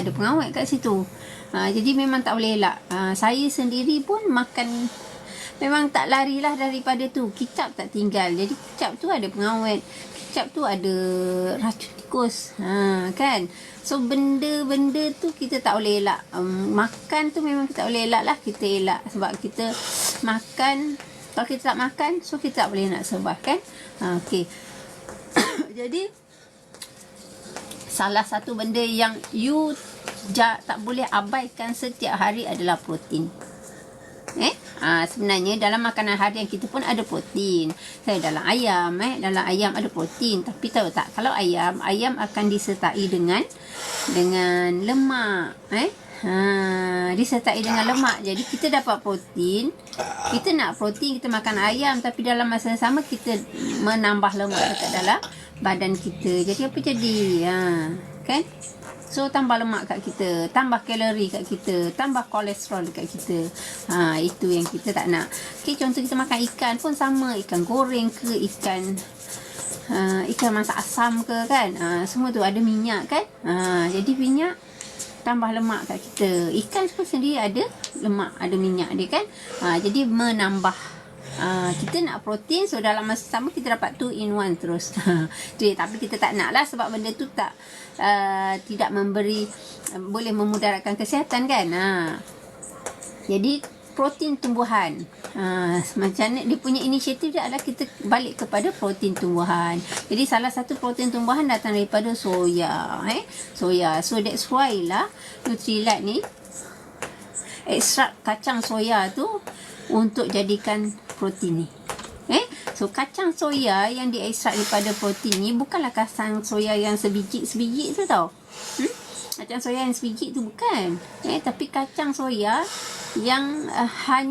ada pengawet kat situ. Ha, jadi memang tak boleh elak. Ha, saya sendiri pun makan memang tak larilah daripada tu. Kicap tak tinggal. Jadi kicap tu ada pengawet. Kicap tu ada racun tikus. Ha, kan? So benda-benda tu kita tak boleh elak. Um, makan tu memang kita tak boleh elak lah. Kita elak sebab kita makan kalau kita tak makan so kita tak boleh nak survive kan. Ha, okay. Jadi salah satu benda yang you ja, tak boleh abaikan setiap hari adalah protein. Eh, ha, sebenarnya dalam makanan harian kita pun ada protein. Saya dalam ayam, eh, dalam ayam ada protein. Tapi tahu tak, kalau ayam, ayam akan disertai dengan dengan lemak, eh. Ha, disertai dengan lemak. Jadi kita dapat protein. Kita nak protein, kita makan ayam tapi dalam masa yang sama kita menambah lemak dekat dalam badan kita. Jadi apa jadi? Ha, kan? So tambah lemak kat kita, tambah kalori kat kita, tambah kolesterol dekat kita. Ha itu yang kita tak nak. Okey contoh kita makan ikan pun sama, ikan goreng ke ikan uh, ikan masak asam ke kan. Ha, semua tu ada minyak kan? Ha jadi minyak tambah lemak kat kita. Ikan pun sendiri ada lemak, ada minyak dia kan. Ha jadi menambah Uh, kita nak protein so dalam masa sama kita dapat 2 in 1 terus. Ya, tapi kita tak nak lah sebab benda tu tak uh, tidak memberi uh, boleh memudaratkan kesihatan kan? Uh. jadi protein tumbuhan. Uh, macam mana dia punya inisiatif dia adalah kita balik kepada protein tumbuhan. Jadi salah satu protein tumbuhan datang daripada soya eh? Soya. So that's why lah Nutrilite ni ekstrak kacang soya tu untuk jadikan protein ni. Eh, so kacang soya yang diekstrak daripada protein ni bukanlah kacang soya yang sebiji-sebiji tu tau. Hmm? Kacang soya yang sebiji tu bukan. Eh, tapi kacang soya yang uh, hanya